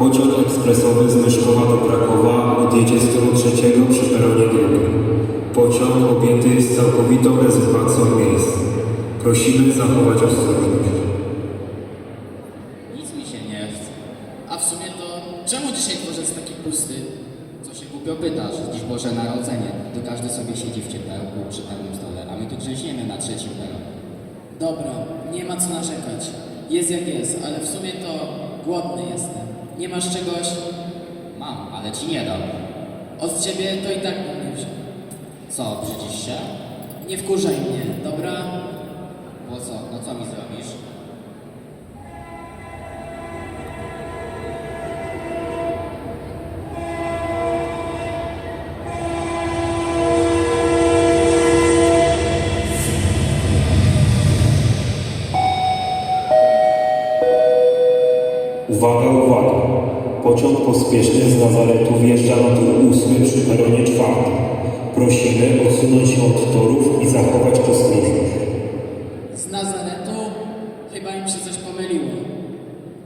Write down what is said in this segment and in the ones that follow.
Pociąg ekspresowy z Myszkowa do Krakowa odjedzie z trzeciego przy peronie drugim. Pociąg objęty jest całkowitą rezerwacją miejsc. Prosimy zachować ostrożność. Nic mi się nie chce. A w sumie to czemu dzisiaj dworzec taki pusty? Co się głupio pytasz? Dziś Boże Narodzenie. Tu każdy sobie siedzi w ciepełku przy pełnym stole, a my tu grzęźniemy na trzecim peronie. Dobra, nie ma co narzekać. Jest jak jest, ale w sumie to głodny jestem. Nie masz czegoś? Mam, ale ci nie dam. Od ciebie to i tak nie wziął. Co, brzydzisz się? Nie wkurzaj mnie, dobra? Po co? No co mi zrobisz? Uwaga, uwaga! Pociąg pospieszny z Nazaretu wjeżdża na tor ósmy przy peronie czwartym. Prosimy odsunąć się od torów i zachować ostrożność. Z Nazaretu? Chyba im się coś pomyliło.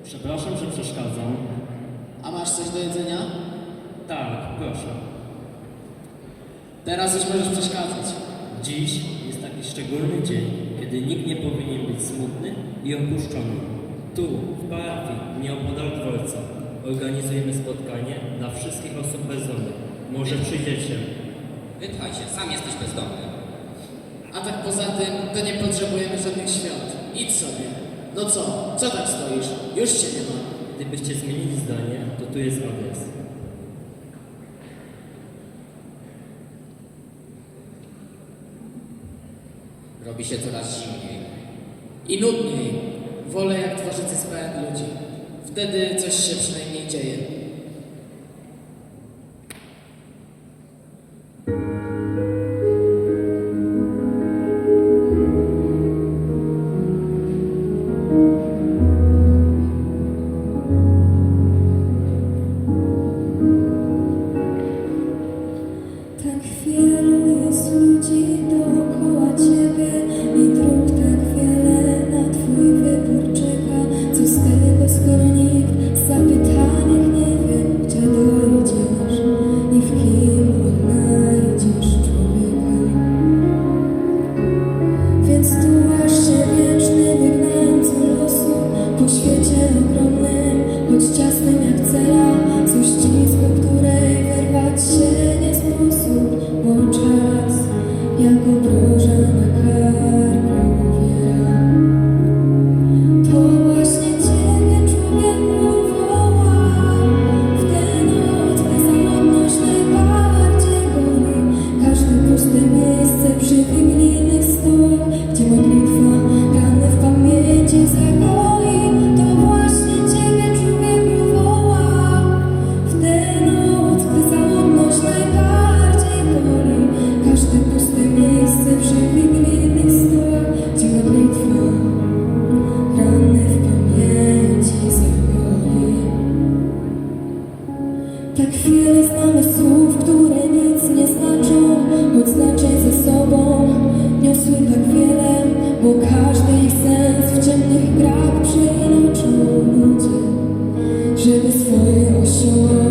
Przepraszam, że przeszkadzam. A masz coś do jedzenia? Tak, proszę. Teraz już możesz przeszkadzać. Dziś jest taki szczególny dzień, kiedy nikt nie powinien być smutny i opuszczony. Tu, w parafii, nieopodal dworca, organizujemy spotkanie dla wszystkich osób bezdomnych. Może przyjdziecie. Wypchaj się, sam jesteś bezdomny. A tak poza tym, to nie potrzebujemy żadnych świąt. Idź sobie. No co? Co tak stoisz? Już cię nie ma. Gdybyście zmienili zdanie, to tu jest adres. Robi się coraz zimniej. I nudniej. Wolę jak dworzec jest pełen ludzi. Wtedy coś się przynajmniej dzieje. Jak obroża żeby swoje osiągnąć